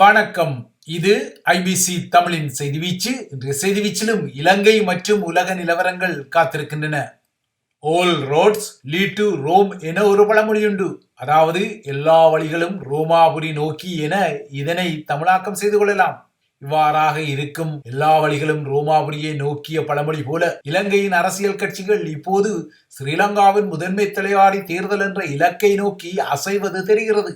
வணக்கம். இது ஐபிசி தமிழின் செய்தி வீச்சு. இன்றைய செய்தி வீச்சிலும் இலங்கை மற்றும் உலக நிலவரங்கள் காத்திருக்கின்றன. All roads lead to Rome என ஒரு பழமொழியுண்டு அதாவது எல்லா வழிகளும் ரோமாபுரி நோக்கி என இதனை தமிழாக்கம் செய்து கொள்ளலாம். இவ்வாறாக இருக்கும் எல்லா வழிகளும் ரோமாபுரியை நோக்கிய பழமொழி போல இலங்கையின் அரசியல் கட்சிகள் இப்போது ஸ்ரீலங்காவின் முதன்மை தலைவாரி தேர்தல் என்ற இலக்கை நோக்கி அசைவது தெரிகிறது.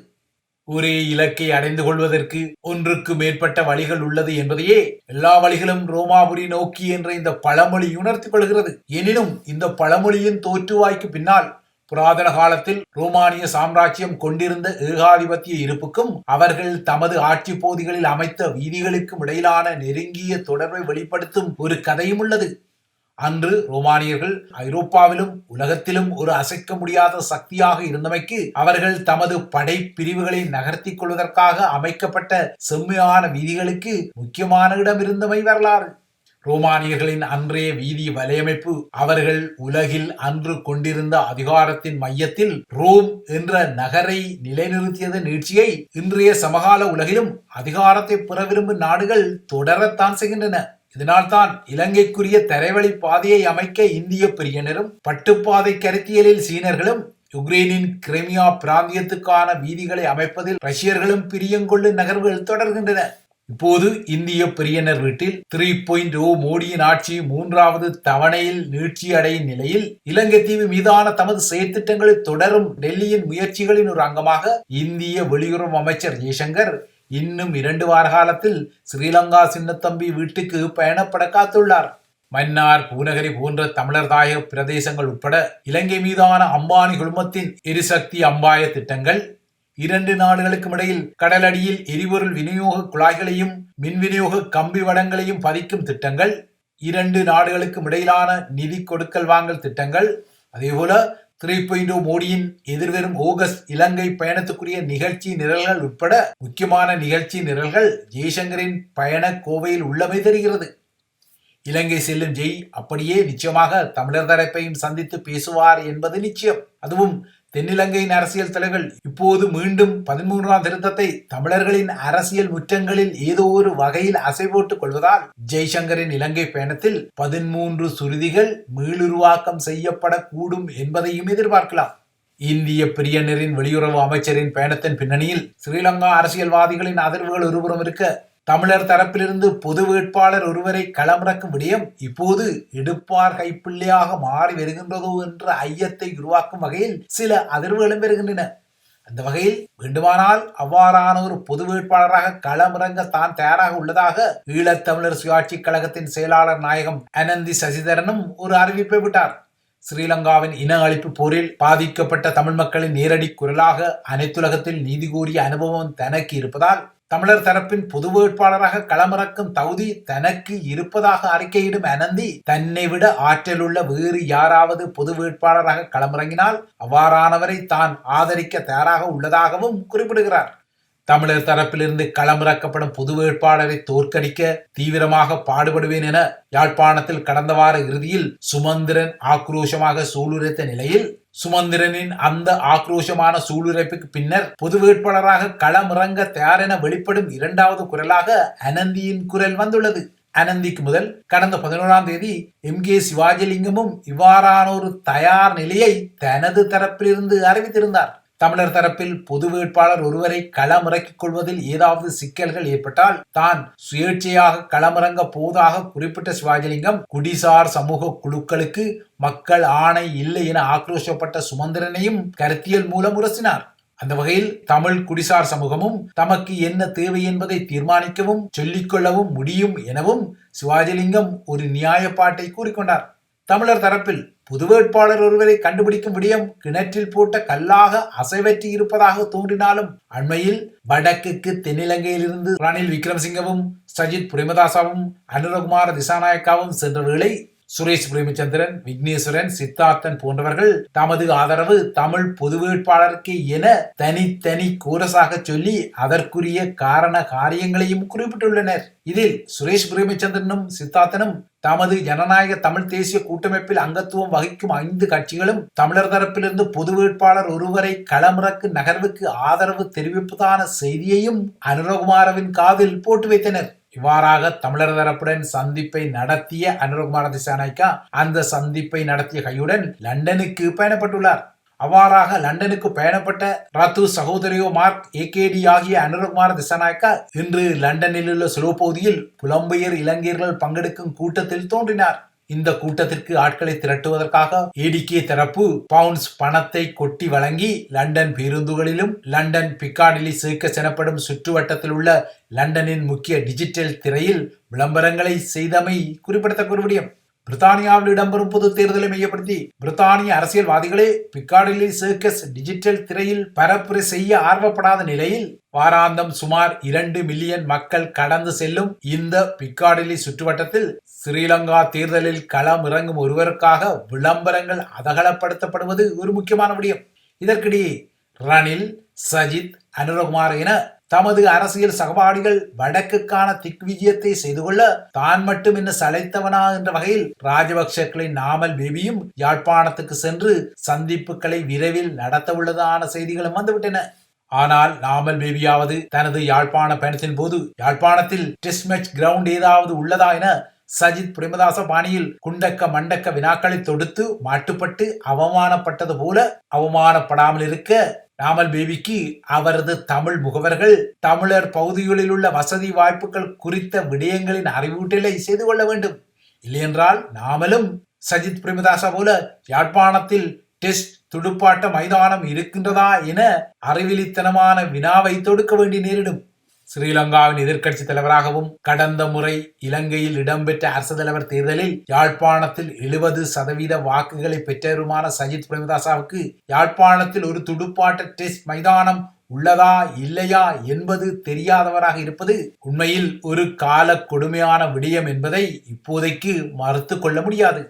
ஒரே இலக்கை அடைந்து கொள்வதற்கு ஒன்றுக்கு மேற்பட்ட வழிகள் உள்ளது என்பதையே எல்லா வழிகளும் ரோமாபுரி நோக்கி என்ற இந்த பழமொழி உணர்த்திக் கொள்கிறது. எனினும் இந்த பழமொழியின் தோற்றுவாய்க்கு பின்னால் புராதன காலத்தில் ரோமானிய சாம்ராஜ்யம் கொண்டிருந்த ஏகாதிபத்திய இருப்புக்கும் அவர்கள் தமது ஆட்சி போதிகளில் அமைத்த வீதிகளுக்கும் இடையிலான நெருங்கிய தொடர்பை வெளிப்படுத்தும் ஒரு கதையும் உள்ளது. அன்று ரோமானியர்கள் ஐரோப்பாவிலும் உலகத்திலும் ஒரு அசைக்க முடியாத சக்தியாக இருந்தமைக்கு அவர்கள் தமது படை பிரிவுகளை நகர்த்திக் கொள்வதற்காக அமைக்கப்பட்ட செம்மையான வீதிகளுக்கு முக்கியமான இடம் இருந்தமை வரலாறு. ரோமானியர்களின் அன்றைய வீதி வலையமைப்பு அவர்கள் உலகில் அன்று கொண்டிருந்த அதிகாரத்தின் மையத்தில் ரோம் என்ற நகரை நிலைநிறுத்தியது நீட்சியை இன்றைய சமகால உலகிலும் அதிகாரத்தை பெற விரும்பும் நாடுகள் தொடரத்தான் செய்கின்றன. இதனால்தான் இலங்கைக்குரிய தரைவழி பாதையை அமைக்க இந்திய பிரியனரும் பட்டுப்பாதை கருத்தியலில் சீனர்களும் யுக்ரைனின் கிரிமியா பிராந்தியத்துக்கான வீதிகளை அமைப்பதில் ரஷ்யர்களும் பிரியங்கொள்ளும் நகர்வுகள் தொடர்கின்றன. இப்போது இந்திய பெரியனர் வீட்டில் த்ரீ பாயிண்ட் ஓ மோடியின் ஆட்சி மூன்றாவது தவணையில் நீட்சி அடையும் நிலையில் இலங்கை தீவு மீதான தமது செயற்திட்டங்களை தொடரும் டெல்லியின் முயற்சிகளின் ஒரு அங்கமாக இந்திய வெளியுறவு அமைச்சர் ஜெய்சங்கர் இன்னும் இரண்டு வார காலத்தில் ஸ்ரீலங்கா சின்னத்தம்பி வீட்டுக்கு பயணப்பட காத்துள்ளார். மன்னார் பூநகரி போன்ற தமிழர் தாய பிரதேசங்கள் உட்பட இலங்கை மீதான அம்பானி குழுமத்தின் எரிசக்தி அம்பாய திட்டங்கள் இரண்டு நாடுகளுக்கும் இடையில் கடலடியில் எரிபொருள் விநியோக குழாய்களையும் மின் விநியோக கம்பி வடங்களையும் பதிக்கும் திட்டங்கள் இரண்டு நாடுகளுக்கும் இடையிலான நிதி கொடுக்கல் வாங்கல் திட்டங்கள் அதேபோல த்ரீ பாயிண்ட் மோடியின் எதிர்வரும் ஆகஸ்ட் இலங்கை பயணத்துக்குரிய நிகழ்ச்சி நிரல்கள் உட்பட முக்கியமான நிகழ்ச்சி நிரல்கள் ஜெய்சங்கரின் பயண கோவையில் உள்ளமை தெரிகிறது. இலங்கை செல்லும் ஜெய் அப்படியே நிச்சயமாக தமிழர் தரப்பையும் சந்தித்து பேசுவார் என்பது நிச்சயம். அதுவும் தென்னிலங்கையின் அரசியல் தலைவர்கள் இப்போது மீண்டும் பதிமூன்றாம் திருத்தத்தை தமிழர்களின் அரசியல் முற்றங்களில் ஏதோ ஒரு வகையில் அசை போட்டுக் கொள்வதால் ஜெய்சங்கரின் இலங்கை பயணத்தில் பதிமூன்று சுருதிகள் மீளுருவாக்கம் செய்யப்படக்கூடும் என்பதையும் எதிர்பார்க்கலாம். இந்திய பிரியனரின் வெளியுறவு அமைச்சரின் பயணத்தின் பின்னணியில் ஸ்ரீலங்கா அரசியல்வாதிகளின் அதிர்வுகள் ஒருபுறம் இருக்க தமிழர் தரப்பிலிருந்து பொது வேட்பாளர் ஒருவரை களமிறக்கும் விடயம் இப்போது எடுப்பார் கைப்பிள்ளையாக மாறி வருகின்றதோ என்ற ஐயத்தை உருவாக்கும் வகையில் சில அதிர்வுகளும் வருகின்றன. அந்த வகையில் வேண்டுமானால் அவ்வாறான ஒரு பொது வேட்பாளராக களமிறங்க தான் தயாராக உள்ளதாக ஈழத்தமிழர் சுயாட்சி கழகத்தின் செயலாளர் நாயகம் அனந்தி சசிதரனும் ஒரு அறிவிப்பை விட்டார். ஸ்ரீலங்காவின் இன அழிப்பு போரில் பாதிக்கப்பட்ட தமிழ் மக்களின் நேரடி குரலாக அனைத்துலகத்தில் நீதி கூறிய அனுபவம் தனக்கு இருப்பதால் தமிழர் தரப்பின் பொது வேட்பாளராக களமிறக்கும் தகுதி தனக்கு இருப்பதாக அறிக்கையிடும் அனந்தி தன்னை விட ஆற்றலுள்ள வேறு யாராவது பொது வேட்பாளராக களமிறங்கினால் அவ்வாறானவரை தான் ஆதரிக்க தயாராக உள்ளதாகவும் குறிப்பிடுகிறார். தமிழர் தரப்பிலிருந்து களமிறக்கப்படும் பொது வேட்பாளரை தோற்கடிக்க தீவிரமாக பாடுபடுவேன் என யாழ்ப்பாணத்தில் கடந்த வார இறுதியில் சுமந்திரன் ஆக்ரோஷமாக சூளுரைத்த நிலையில் சுமந்திரனின் அந்த ஆக்ரோஷமான சூளுரைப்புக்கு பின்னர் பொது வேட்பாளராக களமிறங்க தயார் என வெளிப்படும் இரண்டாவது குரலாக அனந்தியின் குரல் வந்துள்ளது. அனந்திக்கு முதல் கடந்த பதினோராம் தேதி எம். கே. சிவாஜிலிங்கமும் இவ்வாறான ஒரு தயார் நிலையை தனது தரப்பிலிருந்து அறிவித்திருந்தார். தமிழர் தரப்பில் பொது வேட்பாளர் ஒருவரை களமிறக்கிக் கொள்வதில் ஏதாவது சிக்கல்கள் ஏற்பட்டால் தான் சுயேட்சையாக களமிறங்க போவதாக குறிப்பிட்ட சிவாஜிலிங்கம் குடிசார் சமூக குழுக்களுக்கு மக்கள் ஆணை இல்லை என ஆக்ரோஷப்பட்ட சுமந்திரனையும் கருத்தியல் மூலம் உரசினார். அந்த வகையில் தமிழ் குடிசார் சமூகமும் தமக்கு என்ன தேவை என்பதை தீர்மானிக்கவும் சொல்லிக்கொள்ளவும் முடியும் எனவும் சிவாஜிலிங்கம் ஒரு நியாயப்பாட்டை கூறிக்கொண்டார். தமிழர் தரப்பில் புது வேட்பாளர் ஒருவரை கண்டுபிடிக்கும் விடயம் கிணற்றில் போட்ட கல்லாக அசைவற்றி இருப்பதாக தோன்றினாலும் அண்மையில் வடக்குக்கு தென்னிலங்கையிலிருந்து ரணில் விக்ரமசிங்கவும் சஜித் பிரேமதாசாவும் அனுரகுமார திசாநாயக்காவும் சென்றவர்களை சுரேஷ் பிரேமச்சந்திரன் விக்னேஸ்வரன் சித்தார்த்தன் போன்றவர்கள் தமது ஆதரவு தமிழ் பொது வேட்பாளருக்கு என தனித்தனி கூரசாக சொல்லி அதற்குரிய காரண காரியங்களையும் குறிப்பிட்டுள்ளனர். இதில் சுரேஷ் பிரேமச்சந்திரனும் சித்தார்த்தனும் தமது ஜனநாயக தமிழ் தேசிய கூட்டமைப்பில் அங்கத்துவம் வகிக்கும் ஐந்து கட்சிகளும் தமிழர் தரப்பிலிருந்து பொது வேட்பாளர் ஒருவரை களமிறக்கு நகர்வுக்கு ஆதரவு தெரிவிப்பதான செய்தியையும் அனுரகுமாரவின் காதில் போட்டு வைத்தனர். இவ்வாறாக தமிழர் தரப்புடன் சந்திப்பை நடத்திய அனுரகுமார திசாநாய்க்கா அந்த சந்திப்பை நடத்திய கையுடன் லண்டனுக்கு பயணப்பட்டுள்ளார். அவ்வாறாக லண்டனுக்கு பயணப்பட்ட ரத்து சகோதரியோ மார்க் ஏகேடி ஆகிய அனுரகுமார திசாநாயக்கா இன்று லண்டனில் உள்ள சுலோபகுதியில் புலம்பெயர் இளைஞர்கள் பங்கெடுக்கும் கூட்டத்தில் தோன்றினார். இந்த கூட்டத்திற்கு ஆட்களை திரட்டுவதற்காக ஏடிகே தரப்பு பவுண்ட்ஸ் பணத்தை கொட்டி வழங்கி லண்டன் பேருந்துகளிலும் லண்டன் பிக்காடிலி சர்க்கஸ் எனப்படும் சுற்றுவட்டத்தில் உள்ள லண்டனின் முக்கிய டிஜிட்டல் திரையில் விளம்பரங்களை செய்தமை குறிப்பிடத்தக்க ஒரு விடயம். பிரித்தானியாவில் இடம்பெறும் பொது தேர்தலை மையப்படுத்தி பிரித்தானிய அரசியல்வாதிகளே பிக்காடிலி சர்க்கஸ் டிஜிட்டல் திரையில் பரப்புரை செய்ய ஆர்வப்படாத நிலையில் வாராந்தம் சுமார் இரண்டு மில்லியன் மக்கள் கடந்து செல்லும் இந்த பிக்காடிலி சுற்றுவட்டத்தில் ஸ்ரீலங்கா தேர்தலில் களம் இறங்கும் ஒருவருக்காக விளம்பரங்கள் அதகலப்படுத்தப்படுவது ஒரு முக்கியமான விடயம். இதற்கிடையே ரணில் சஜித் அனுரகுமார் என தமது அரசியல் சகபாடிகள் வடக்குக்கான திக்விஜயத்தை செய்து கொள்ள தான் மட்டும் என்ன சளைத்தவனா என்ற வகையில் ராஜபக்சக்களின் நாமல் பேபியும் யாழ்ப்பாணத்துக்கு சென்று சந்திப்புகளை விரைவில் நடத்த உள்ளதான செய்திகளும் வந்துவிட்டன. ஆனால் நாமல் பேபியாவது தனது யாழ்ப்பாண பயணத்தின் போது யாழ்ப்பாணத்தில் டெஸ்ட் மேட்ச் கிரவுண்ட் ஏதாவது உள்ளதா என சஜித் பிரேமதாச பாணியில் குண்டக்க மண்டக்க வினாக்களை தொடுத்து மாட்டுப்பட்டு அவமானப்பட்டது போல அவமானப்படாமல் இருக்க நாமல் பேபிக்கு அவரது தமிழ் முகவர்கள் தமிழர் பகுதிகளில் உள்ள வசதி வாய்ப்புகள் குறித்த விடயங்களின் அறிவூட்டலை செய்து கொள்ள வேண்டும். இல்லையென்றால் நாமலும் சஜித் பிரேமதாசா போல யாழ்ப்பாணத்தில் டெஸ்ட் துடுப்பாட்ட மைதானம் இருக்கின்றதா என அறிவிலித்தனமான வினாவை தொடுக்க வேண்டி நேரிடும். ஸ்ரீலங்காவின் எதிர்க்கட்சி தலைவராகவும் கடந்த முறை இலங்கையில் இடம்பெற்ற அரசு தலைவர் தேர்தலில் யாழ்ப்பாணத்தில் எழுபது சதவீத வாக்குகளை பெற்றவருமான சஜித் பிரேமதாசாவுக்கு யாழ்ப்பாணத்தில் ஒரு துடுப்பாட்ட டெஸ்ட் மைதானம் உள்ளதா இல்லையா என்பது தெரியாதவராக இருப்பது உண்மையில் ஒரு கால கொடுமையான விடயம் என்பதை இப்போதைக்கு மறுத்து கொள்ள முடியாது.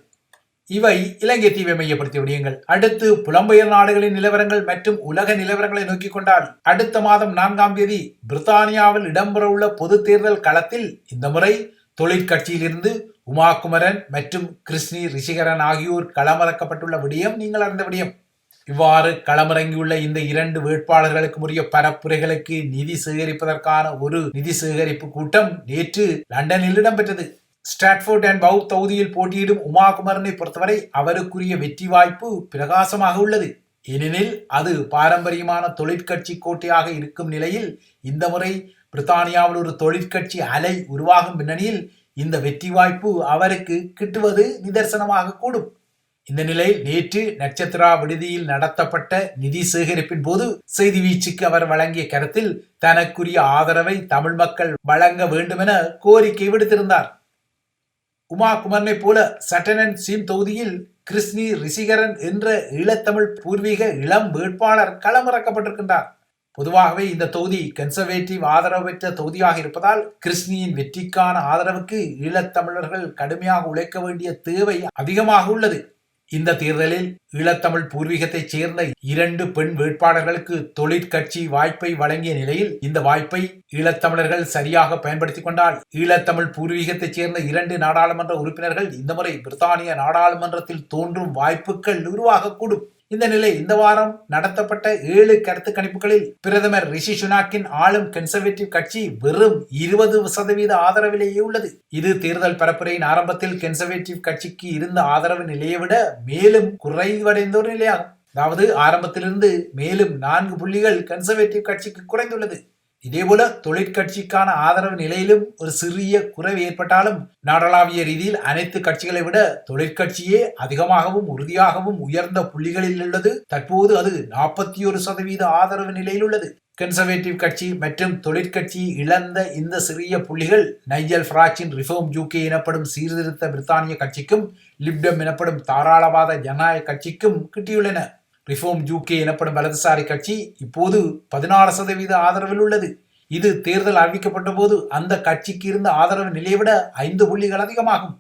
இவை இலங்கை தீவை மையப்படுத்திய விடயங்கள். அடுத்து புலம்பெயர் நாடுகளின் நிலவரங்கள் மற்றும் உலக நிலவரங்களை நோக்கிக் கொண்டால் அடுத்த மாதம் நான்காம் தேதி பிரித்தானியாவில் இடம்பெறவுள்ள பொது தேர்தல் களத்தில் இந்த முறை தொழிற்கட்சியிலிருந்து உமாகுமரன் மற்றும் கிருஷ்ணி ரிஷிகரன் ஆகியோர் களமிறக்கப்பட்டுள்ள விடயம் நீங்கள் அறிந்த விடயம். இவ்வாறு களமிறங்கியுள்ள இந்த இரண்டு வேட்பாளர்களுக்கு உரிய பரப்புரைகளுக்கு நிதி சேகரிப்பதற்கான ஒரு நிதி சேகரிப்பு கூட்டம் நேற்று லண்டனில் இடம்பெற்றது. ஸ்டாட்ஃபோர்ட் அண்ட் பவுத் தொகுதியில் போட்டியிடும் உமாகுமரனை பொறுத்தவரை அவருக்குரிய வெற்றி வாய்ப்பு பிரகாசமாக உள்ளது. ஏனெனில் அது பாரம்பரியமான தொழிற்கட்சி கோட்டையாக இருக்கும் நிலையில் இந்த முறை பிரித்தானியாவில் ஒரு தொழிற்கட்சி அலை உருவாகும் பின்னணியில் இந்த வெற்றி வாய்ப்பு அவருக்கு கிட்டுவது நிதர்சனமாக கூடும். இந்த நிலையில் நேற்று நட்சத்திரா விடுதியில் நடத்தப்பட்ட நிதி சேகரிப்பின் போது செய்தி வீச்சுக்கு அவர் வழங்கிய கருத்தில் தனக்குரிய ஆதரவை தமிழ் மக்கள் வழங்க வேண்டுமென கோரிக்கை விடுத்திருந்தார். உமா குமரனைப் போல சட்டனன் சீம் தொகுதியில் கிருஷ்ணி ரிசிகரன் என்ற ஈழத்தமிழ் பூர்வீக இளம் வேட்பாளர் களமிறக்கப்பட்டிருக்கின்றார். பொதுவாகவே இந்த தொகுதி கன்சர்வேட்டிவ் ஆதரவு பெற்ற தொகுதியாக இருப்பதால் கிருஷ்ணியின் வெற்றிக்கான ஆதரவுக்கு ஈழத்தமிழர்கள் கடுமையாக உழைக்க வேண்டிய தேவை அதிகமாக உள்ளது. இந்த தேர்தலில் ஈழத்தமிழ் பூர்வீகத்தைச் சேர்ந்த இரண்டு பெண் வேட்பாளர்களுக்கு தொழிற்கட்சி வாய்ப்பை வழங்கிய நிலையில் இந்த வாய்ப்பை ஈழத்தமிழர்கள் சரியாக பயன்படுத்திக் கொண்டால் ஈழத்தமிழ் பூர்வீகத்தைச் சேர்ந்த இரண்டு நாடாளுமன்ற உறுப்பினர்கள் இந்த முறை பிரித்தானிய நாடாளுமன்றத்தில் தோன்றும் வாய்ப்புகள் உருவாகக்கூடும். இந்த நிலை இந்த வாரம் நடத்தப்பட்ட ஏழு கருத்து கணிப்புகளில் பிரதமர் ரிஷி சுனாக்கின் ஆளும் கன்சர்வேட்டிவ் கட்சி வெறும் இருபது சதவீத ஆதரவிலேயே உள்ளது. இது தேர்தல் பரப்புரையின் ஆரம்பத்தில் கன்சர்வேட்டிவ் கட்சிக்கு இருந்த ஆதரவு நிலையை விட மேலும் குறைவடைந்த ஒரு நிலையாகும். அதாவது ஆரம்பத்திலிருந்து மேலும் நான்கு புள்ளிகள் கன்சர்வேட்டிவ் கட்சிக்கு குறைந்துள்ளது. இதேபோல தொழிற்கட்சிக்கான ஆதரவு நிலையிலும் ஒரு சிறிய குறைவு ஏற்பட்டாலும் நாடளாவிய ரீதியில் அனைத்து கட்சிகளை விட தொழிற்கட்சியே அதிகமாகவும் உறுதியாகவும் உயர்ந்த புள்ளிகளில் உள்ளது. தற்போது அது நாற்பத்தி ஒரு சதவீத ஆதரவு நிலையில் உள்ளது. கன்சர்வேட்டிவ் கட்சி மற்றும் தொழிற்கட்சி இழந்த இந்த சிறிய புள்ளிகள் நைஜல் பிராச்சின் ரிஃபோம் ஜூகே எனப்படும் சீர்திருத்த பிரித்தானிய கட்சிக்கும் லிப்டம் எனப்படும் தாராளவாத ஜனநாயக கட்சிக்கும் கிட்டியுள்ளன. ரிஃபோம் ஜூகே எனப்படும் வலதுசாரி கட்சி இப்போது பதினாறு சதவீத ஆதரவில் உள்ளது. இது தேர்தல் அறிவிக்கப்பட்ட போது அந்த கட்சிக்கு இருந்த ஆதரவு நிலையை விட ஐந்து புள்ளிகள் அதிகமாகும்.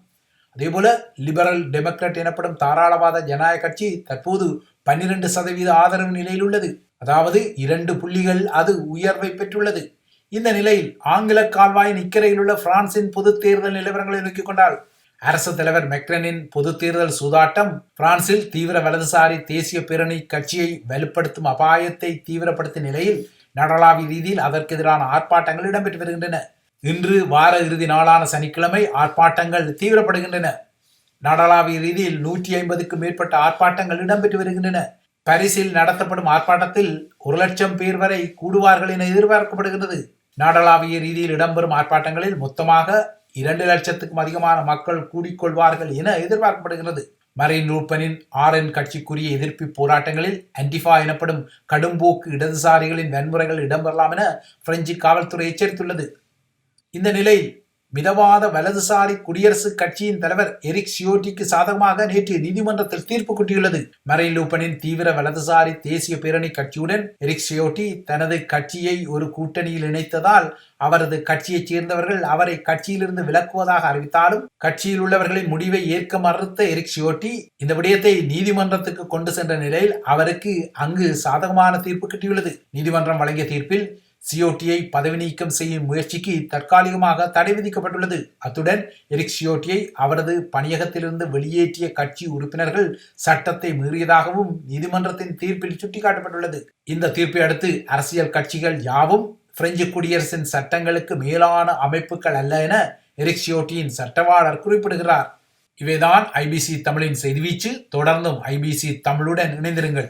அதேபோல லிபரல் டெமோக்ராட் எனப்படும் தாராளவாத ஜனநாயக கட்சி தற்போது பன்னிரண்டு சதவீத ஆதரவு நிலையில் உள்ளது. அதாவது இரண்டு புள்ளிகள் அது உயர்வை பெற்றுள்ளது. இந்த நிலையில் ஆங்கில கால்வாயின் இக்கரையில் உள்ள பிரான்சின் பொது தேர்தல் நிலவரங்களை நோக்கிக் கொண்டால் அரசு தலைவர் மெக்ரனின் பொது தேர்தல் சூதாட்டம் பிரான்சில் தீவிர வலதுசாரி தேசிய பேரணி கட்சியை வலுப்படுத்தும் அபாயத்தை தீவிரப்படுத்தும் நிலையில் நடலாவி ரீதியில் அதற்கு எதிரான ஆர்ப்பாட்டங்கள் இடம்பெற்று வருகின்றன. இன்று வார இறுதி நாளான சனிக்கிழமை ஆர்ப்பாட்டங்கள் தீவிரப்படுகின்றன. நாடளாவிய ரீதியில் நூற்றி ஐம்பதுக்கும் மேற்பட்ட ஆர்ப்பாட்டங்கள் இடம்பெற்று வருகின்றன. பரிசில் நடத்தப்படும் ஆர்ப்பாட்டத்தில் ஒரு லட்சம் பேர் வரை கூடுவார்கள் என எதிர்பார்க்கப்படுகிறது நாடளாவிய ரீதியில் இடம்பெறும் ஆர்ப்பாட்டங்களில் மொத்தமாக இரண்டு லட்சத்துக்கும் அதிகமான மக்கள் கூடிக்கொள்வார்கள் என எதிர்பார்க்கப்படுகிறது. மரின் ரூப்பனின் ஆர்என் கட்சிக்குரிய எதிர்ப்பு போராட்டங்களில் அன்டிஃபா எனப்படும் கடும்போக்கு இடதுசாரிகளின் வன்முறைகள் இடம்பெறலாம் என பிரெஞ்சு காவல்துறை எச்சரித்துள்ளது. இந்த நிலையில் மிதவாத வலதுசாரி குடியரசுக் கட்சியின் தலைவர் எரிக் சியோட்டிக்கு சாதகமாக நேற்று நீதிமன்றத்தில் தீர்ப்பு கூட்டியுள்ளது. மரைன் லூப்பனின் தீவிர வலதுசாரி தேசிய பேரணி கட்சியுடன் எரிக் சியோட்டி தனது கட்சியை ஒரு கூட்டணியில் இணைத்ததால் அவரது கட்சியைச் சேர்ந்தவர்கள் அவரை கட்சியிலிருந்து விலக்குவதாக அறிவித்தாலும் கட்சியில் உள்ளவர்களின் முடிவை ஏற்க மறுத்த எரிக் சியோட்டி இந்த விடயத்தை நீதிமன்றத்துக்கு கொண்டு சென்ற நிலையில் அவருக்கு அங்கு சாதகமான தீர்ப்பு கிட்டியுள்ளது. நீதிமன்றம் வழங்கிய தீர்ப்பில் சியோட்டியை பதவி நீக்கம் செய்யும் முயற்சிக்கு தற்காலிகமாக தடை விதிக்கப்பட்டுள்ளது. அத்துடன் எரிக் சியோட்டியை அவரது பணியகத்திலிருந்து வெளியேற்றிய கட்சி உறுப்பினர்கள் சட்டத்தை மீறியதாகவும் நீதிமன்றத்தின் தீர்ப்பில் சுட்டிக்காட்டப்பட்டுள்ளது. இந்த தீர்ப்பை அடுத்து அரசியல் கட்சிகள் யாவும் பிரெஞ்சு குடியரசின் சட்டங்களுக்கு மேலான அமைப்புகள் அல்ல என எரிக் சியோட்டியின் சட்டவாளர் குறிப்பிடுகிறார். இவைதான் ஐபிசி தமிழின் செய்திவீச்சு தொடர்ந்தும் ஐபிசி தமிழுடன் இணைந்திருங்கள்.